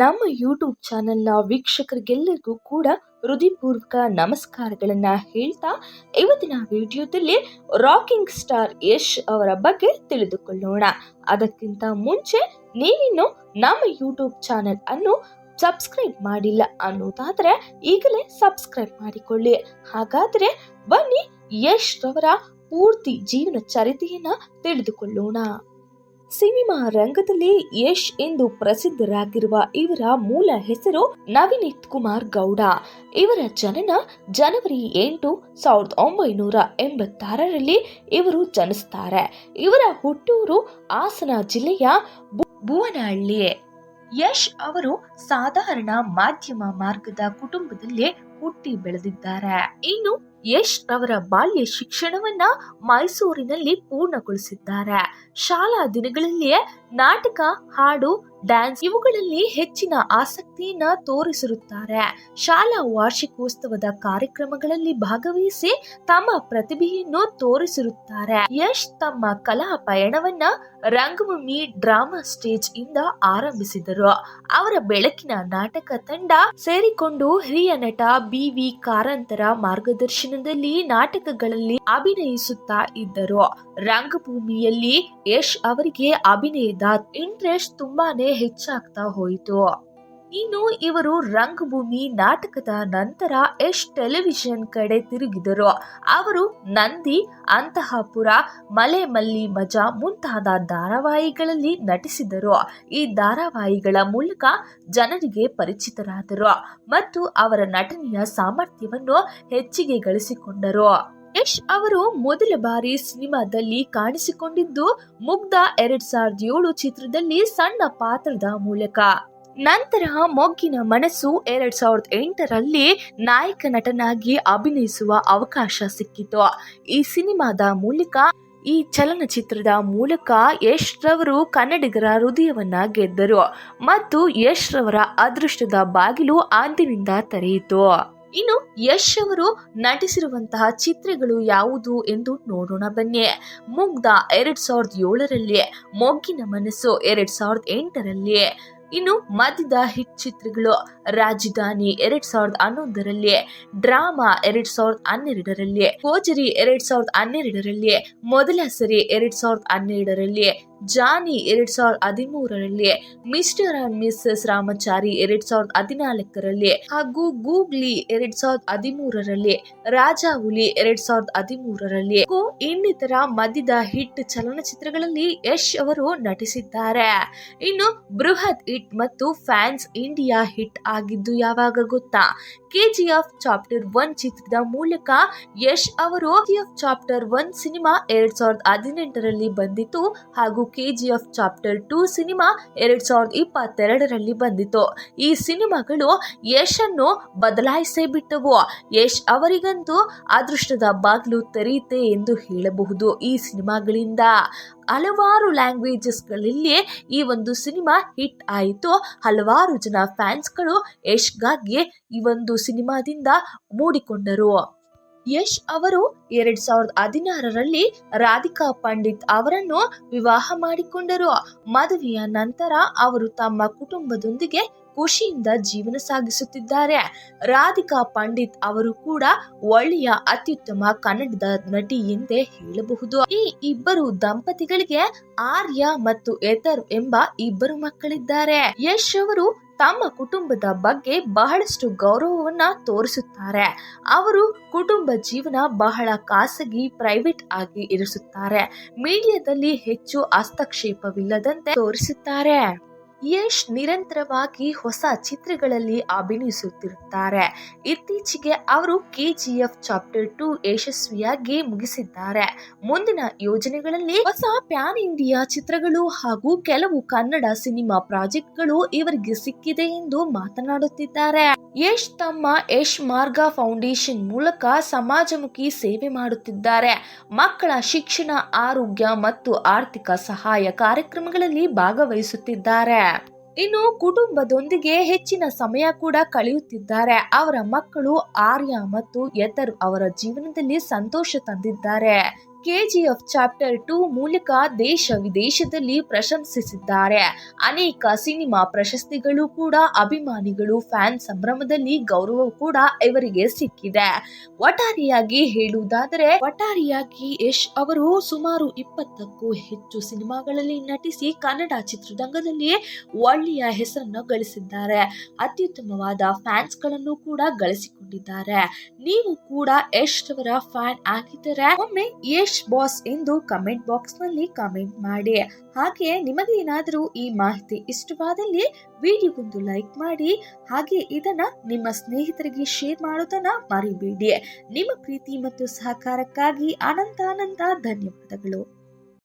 ನಮ್ಮ ಯೂಟ್ಯೂಬ್ ಚಾನೆಲ್ನ ವೀಕ್ಷಕರಿಗೆಲ್ಲರಿಗೂ ಕೂಡ ಹೃದಯಪೂರ್ವಕ ನಮಸ್ಕಾರಗಳನ್ನು ಹೇಳ್ತಾ, ಇವತ್ತಿನ ವಿಡಿಯೋದಲ್ಲಿ ರಾಕಿಂಗ್ ಸ್ಟಾರ್ ಯಶ್ ಅವರ ಬಗ್ಗೆ ತಿಳಿದುಕೊಳ್ಳೋಣ. ಅದಕ್ಕಿಂತ ಮುಂಚೆ ನೀವಿನ್ನು ನಮ್ಮ ಯೂಟ್ಯೂಬ್ ಚಾನೆಲ್ ಅನ್ನು ಸಬ್ಸ್ಕ್ರೈಬ್ ಮಾಡಿಲ್ಲ ಅನ್ನೋದಾದ್ರೆ ಈಗಲೇ ಸಬ್ಸ್ಕ್ರೈಬ್ ಮಾಡಿಕೊಳ್ಳಿ. ಹಾಗಾದ್ರೆ ಬನ್ನಿ ಯಶ್ ರವರ ಪೂರ್ತಿ ಜೀವನ ಚರಿತೆಯನ್ನು ತಿಳಿದುಕೊಳ್ಳೋಣ. ಸಿನಿಮಾ ರಂಗದಲ್ಲಿ ಯಶ್ ಎಂದು ಪ್ರಸಿದ್ಧರಾಗಿರುವ ಇವರ ಮೂಲ ಹೆಸರು ನವನೀತ್ ಕುಮಾರ್ ಗೌಡ. ಇವರ ಜನನ ಜನವರಿ ಎಂಟು ಸಾವಿರದ ಒಂಬೈನೂರ ಎಂಬತ್ತಾರರಲ್ಲಿ ಇವರು ಜನಿಸ್ತಾರೆ. ಇವರ ಹುಟ್ಟೂರು ಹಾಸನ ಜಿಲ್ಲೆಯ ಭುವನಹಳ್ಳಿ. ಯಶ್ ಅವರು ಸಾಧಾರಣ ಮಾಧ್ಯಮ ಮಾರ್ಗದ ಕುಟುಂಬದಲ್ಲಿ ಹುಟ್ಟಿ ಬೆಳೆದಿದ್ದಾರೆ. ಇನ್ನು ಯಶ್ ಅವರ ಬಾಲ್ಯ ಶಿಕ್ಷಣವನ್ನ ಮೈಸೂರಿನಲ್ಲಿ ಪೂರ್ಣಗೊಳಿಸಿದ್ದಾರೆ. ಶಾಲಾ ದಿನಗಳಲ್ಲಿಯೇ ನಾಟಕ, ಹಾಡು, ಡ್ಯಾನ್ಸ್ ಇವುಗಳಲ್ಲಿ ಹೆಚ್ಚಿನ ಆಸಕ್ತಿಯನ್ನ ತೋರಿಸಿರುತ್ತಾರೆ. ಶಾಲಾ ವಾರ್ಷಿಕೋತ್ಸವದ ಕಾರ್ಯಕ್ರಮಗಳಲ್ಲಿ ಭಾಗವಹಿಸಿ ತಮ್ಮ ಪ್ರತಿಭೆಯನ್ನು ತೋರಿಸಿರುತ್ತಾರೆ. ಯಶ್ ತಮ್ಮ ಕಲಾ ಪಯಣವನ್ನ ರಂಗಭೂಮಿ ಡ್ರಾಮಾ ಸ್ಟೇಜ್ ಇಂದ ಆರಂಭಿಸಿದರು. ಅವರ ಬೆಳಕಿನ ನಾಟಕ ತಂಡ ಸೇರಿಕೊಂಡು ಹಿರಿಯ ನಟ ಬಿ ವಿ ಕಾರಂತರ ಮಾರ್ಗದರ್ಶನದಲ್ಲಿ ನಾಟಕಗಳಲ್ಲಿ ಅಭಿನಯಿಸುತ್ತಾ ಇದ್ದರು. ರಂಗಭೂಮಿಯಲ್ಲಿ ಯಶ್ ಅವರಿಗೆ ಅಭಿನಯದ ಇಂಟ್ರೆಸ್ಟ್ ತುಂಬಾನೇ ಹೆಚ್ಚಾಗ್ತಾ ಹೋಯಿತು. ಇನ್ನು ಇವರು ರಂಗಭೂಮಿ ನಾಟಕದ ನಂತರ ಯಶ್ ಟೆಲಿವಿಷನ್ ಕಡೆ ತಿರುಗಿದರು. ಅವರು ನಂದಿ ಅಂತಃಪುರ ಮಲೆ ಮಲ್ಲಿ ಮಜಾ ಮುಂತಾದ ಧಾರಾವಾಹಿಗಳಲ್ಲಿ ನಟಿಸಿದರು. ಈ ಧಾರಾವಾಹಿಗಳ ಮೂಲಕ ಜನರಿಗೆ ಪರಿಚಿತರಾದರು ಮತ್ತು ಅವರ ನಟನೆಯ ಸಾಮರ್ಥ್ಯವನ್ನು ಹೆಚ್ಚಿಗೆ ಗಳಿಸಿಕೊಂಡರು. ಯಶ್ ಅವರು ಮೊದಲ ಬಾರಿ ಸಿನಿಮಾದಲ್ಲಿ ಕಾಣಿಸಿಕೊಂಡಿದ್ದು ಮುಗ್ಧ ಎರಡ್ ಸಾವಿರದ ಏಳು ಚಿತ್ರದಲ್ಲಿ ಸಣ್ಣ ಪಾತ್ರದ ಮೂಲಕ. ನಂತರ ಮೊಗ್ಗಿನ ಮನಸ್ಸು ಎರಡ್ ಸಾವಿರದ ಎಂಟರಲ್ಲಿ ನಾಯಕ ನಟನಾಗಿ ಅಭಿನಯಿಸುವ ಅವಕಾಶ ಸಿಕ್ಕಿತು. ಈ ಸಿನಿಮಾದ ಮೂಲಕ, ಈ ಚಲನಚಿತ್ರದ ಮೂಲಕ ಯಶ್ ರವರು ಕನ್ನಡಿಗರ ಹೃದಯವನ್ನ ಗೆದ್ದರು ಮತ್ತು ಯಶ್ ರವರ ಅದೃಷ್ಟದ ಬಾಗಿಲು ಅಂದಿನಿಂದ ತೆರೆಯಿತು. ಇನ್ನು ಯಶ್ ಅವರು ನಟಿಸಿರುವಂತಹ ಚಿತ್ರಗಳು ಯಾವುದು ಎಂದು ನೋಡೋಣ ಬನ್ನಿ. ಮುಗ್ಧ ಎರಡ್ ಸಾವಿರದ ಏಳರಲ್ಲಿ ಮೊಗ್ಗಿನ ಮನಸ್ಸು ಎರಡ್ ಸಾವಿರದ ಎಂಟರಲ್ಲಿ ಇನ್ನು ಮಧ್ಯದ ಹಿಟ್ ಚಿತ್ರಗಳು ರಾಜಧಾನಿ ಎರಡ್ ಸಾವಿರದ ಹನ್ನೊಂದರಲ್ಲಿ, ಡ್ರಾಮಾ ಎರಡ್ ಸಾವಿರದ ಹನ್ನೆರಡರಲ್ಲಿ ಕೋಜರಿ ಎರಡ್ ಸಾವಿರದ ಹನ್ನೆರಡರಲ್ಲಿ, ಮೊದಲ ಸರಿ ಎರಡ್ ಸಾವಿರದ ಹನ್ನೆರಡರಲ್ಲಿ ಜಾನಿ ಎರಡ್ ಸಾವಿರದ ಹದಿಮೂರರಲ್ಲಿ ಮಿಸ್ಟರ್ ಅಂಡ್ ಮಿಸ್ಸಸ್ ರಾಮಚಾರಿ ಎರಡ್ ಸಾವಿರದ ಹದಿನಾಲ್ಕರಲ್ಲಿ ಹಾಗೂ ಗೂಗ್ಲಿ ಎರಡ್ ಸಾವಿರದ ಹದಿಮೂರರಲ್ಲಿ, ರಾಜಾ ಹುಲಿ ಎರಡ್ ಸಾವಿರದ ಹದಿಮೂರರಲ್ಲಿ ಇನ್ನಿತರ ಮದ್ಯದ ಹಿಟ್ ಚಲನಚಿತ್ರಗಳಲ್ಲಿ ಯಶ್ ಅವರು ನಟಿಸಿದ್ದಾರೆ. ಇನ್ನು ಬೃಹತ್ ಹಿಟ್ ಮತ್ತು ಫ್ಯಾನ್ಸ್ ಇಂಡಿಯಾ ಹಿಟ್ ಆಗಿದ್ದು ಯಾವಾಗ ಗೊತ್ತಾ? ಕೆಜಿಎಫ್ ಚಾಪ್ಟರ್ ಒನ್ ಚಿತ್ರದ ಮೂಲಕ ಯಶ್ ಅವರು ಕೆಜಿಎಫ್ ಚಾಪ್ಟರ್ ಒನ್ ಸಿನಿಮಾ ಎರಡ್ ಸಾವಿರದ ಹದಿನೆಂಟರಲ್ಲಿ ಬಂದಿತ್ತು ಹಾಗೂ ಕೆಜಿಎಫ್ ಚಾಪ್ಟರ್ ಟು ಸಿನಿಮಾ ಎರಡ್ ಸಾವಿರದ ಇಪ್ಪತ್ತೆರಡರಲ್ಲಿ ಬಂದಿತು ಈ ಸಿನಿಮಾಗಳು ಯಶ್ ಅನ್ನು ಬದಲಾಯಿಸೇ ಬಿಟ್ಟವು. ಯಶ್ ಅವರಿಗಂತೂ ಅದೃಷ್ಟದ ಬಾಗಿಲು ತೆರೆಯುತ್ತೆ ಎಂದು ಹೇಳಬಹುದು ಈ ಸಿನಿಮಾಗಳಿಂದ. ಹಲವಾರು ಲ್ಯಾಂಗ್ವೇಜಸ್ಗಳಲ್ಲಿ ಈ ಒಂದು ಸಿನಿಮಾ ಹಿಟ್ ಆಯಿತು. ಹಲವಾರು ಜನ ಫ್ಯಾನ್ಸ್ಗಳು ಯಶ್ಗಾಗಿ ಈ ಒಂದು ಸಿನಿಮಾದಿಂದ ಮೂಡಿಕೊಂಡರು. ಯಶ್ ಅವರು ಎರಡ್ ಸಾವಿರದ ಹದಿನಾರರಲ್ಲಿ ರಾಧಿಕಾ ಪಂಡಿತ್ ಅವರನ್ನು ವಿವಾಹ ಮಾಡಿಕೊಂಡರು. ಮದುವೆಯ ನಂತರ ಅವರು ತಮ್ಮ ಕುಟುಂಬದೊಂದಿಗೆ ಖುಷಿಯಿಂದ ಜೀವನ ಸಾಗಿಸುತ್ತಿದ್ದಾರೆ. ರಾಧಿಕಾ ಪಂಡಿತ್ ಅವರು ಕೂಡ ಒಳ್ಳೆಯ ಅತ್ಯುತ್ತಮ ಕನ್ನಡದ ನಟಿ ಎಂದೇ ಹೇಳಬಹುದು. ಈ ಇಬ್ಬರು ದಂಪತಿಗಳಿಗೆ ಆರ್ಯ ಮತ್ತು ಎತರ್ ಎಂಬ ಇಬ್ಬರು ಮಕ್ಕಳಿದ್ದಾರೆ. ಯಶ್ ಅವರು ತಮ್ಮ ಕುಟುಂಬದ ಬಗ್ಗೆ ಬಹಳಷ್ಟು ಗೌರವವನ್ನ ತೋರಿಸುತ್ತಾರೆ. ಅವರು ಕುಟುಂಬ ಜೀವನ ಬಹಳ ಖಾಸಗಿ, ಪ್ರೈವೇಟ್ ಆಗಿ ಇರಿಸುತ್ತಾರೆ. ಮೀಡಿಯಾದಲ್ಲಿ ಹೆಚ್ಚು ಹಸ್ತಕ್ಷೇಪವಿಲ್ಲದಂತೆ ತೋರಿಸುತ್ತಾರೆ. ಯಶ್ ನಿರಂತರವಾಗಿ ಹೊಸ ಚಿತ್ರಗಳಲ್ಲಿ ಅಭಿನಯಿಸುತ್ತಿರುತ್ತಾರೆ. ಇತ್ತೀಚೆಗೆ ಅವರು ಕೆಜಿಎಫ್ ಚಾಪ್ಟರ್ ಟು ಯಶಸ್ವಿಯಾಗಿ ಮುಗಿಸಿದ್ದಾರೆ. ಮುಂದಿನ ಯೋಜನೆಗಳಲ್ಲಿ ಹೊಸ ಪ್ಯಾನ್ ಇಂಡಿಯಾ ಚಿತ್ರಗಳು ಹಾಗೂ ಕೆಲವು ಕನ್ನಡ ಸಿನಿಮಾ ಪ್ರಾಜೆಕ್ಟ್ಗಳು ಇವರಿಗೆ ಸಿಕ್ಕಿದೆ ಎಂದು ಮಾತನಾಡುತ್ತಿದ್ದಾರೆ. ಯಶ್ ತಮ್ಮ ಯಶ್ ಮಾರ್ಗ ಫೌಂಡೇಶನ್ ಮೂಲಕ ಸಮಾಜಮುಖಿ ಸೇವೆ ಮಾಡುತ್ತಿದ್ದಾರೆ. ಮಕ್ಕಳ ಶಿಕ್ಷಣ, ಆರೋಗ್ಯ ಮತ್ತು ಆರ್ಥಿಕ ಸಹಾಯ ಕಾರ್ಯಕ್ರಮಗಳಲ್ಲಿ ಭಾಗವಹಿಸುತ್ತಿದ್ದಾರೆ. ಇನ್ನು ಕುಟುಂಬದೊಂದಿಗೆ ಹೆಚ್ಚಿನ ಸಮಯ ಕೂಡ ಕಳೆಯುತ್ತಿದ್ದಾರೆ. ಅವರ ಮಕ್ಕಳು ಆರ್ಯ ಮತ್ತು ಯತರು ಅವರ ಜೀವನದಲ್ಲಿ ಸಂತೋಷ ತಂದಿದ್ದಾರೆ. ಕೆಜಿಎಫ್ ಚಾಪ್ಟರ್ ಟೂ ಮೂಲಕ ದೇಶ ವಿದೇಶದಲ್ಲಿ ಪ್ರಶಂಸಿಸಿದ್ದಾರೆ. ಅನೇಕ ಸಿನಿಮಾ ಪ್ರಶಸ್ತಿಗಳು ಕೂಡ, ಅಭಿಮಾನಿಗಳು, ಫ್ಯಾನ್ ಸಂಭ್ರಮದಲ್ಲಿ ಗೌರವ ಕೂಡ ಇವರಿಗೆ ಸಿಕ್ಕಿದೆ. ಒಟ್ಟಾರೆಯಾಗಿ ಹೇಳುವುದಾದರೆ, ಒಟ್ಟಾರೆಯಾಗಿ ಯಶ್ ಅವರು ಸುಮಾರು ಇಪ್ಪತ್ತಕ್ಕೂ ಹೆಚ್ಚು ಸಿನಿಮಾಗಳಲ್ಲಿ ನಟಿಸಿ ಕನ್ನಡ ಚಿತ್ರರಂಗದಲ್ಲಿ ಒಳ್ಳೆಯ ಹೆಸರನ್ನು ಗಳಿಸಿದ್ದಾರೆ. ಅತ್ಯುತ್ತಮವಾದ ಫ್ಯಾನ್ಸ್ಗಳನ್ನು ಕೂಡ ಗಳಿಸಿಕೊಂಡಿದ್ದಾರೆ. ನೀವು ಕೂಡ ಯಶ್ ಅವರ ಫ್ಯಾನ್ ಆಗಿದ್ದರೆ, ಒಮ್ಮೆ ಯಶ್ ಬಾಸ್ ಎಂದು ಕಮೆಂಟ್ ಬಾಕ್ಸ್ನಲ್ಲಿ ಕಮೆಂಟ್ ಮಾಡಿ. ಹಾಗೆ ನಿಮಗೆ ಏನಾದರೂ ಈ ಮಾಹಿತಿ ಇಷ್ಟವಾದಲ್ಲಿ ವಿಡಿಯೋಗೊಂದು ಲೈಕ್ ಮಾಡಿ. ಹಾಗೆ ಇದನ್ನ ನಿಮ್ಮ ಸ್ನೇಹಿತರಿಗೆ ಶೇರ್ ಮಾಡೋದನ್ನ ಮರಿಬೇಡಿ. ನಿಮ್ಮ ಪ್ರೀತಿ ಮತ್ತು ಸಹಕಾರಕ್ಕಾಗಿ ಅನಂತ ಅನಂತ ಧನ್ಯವಾದಗಳು.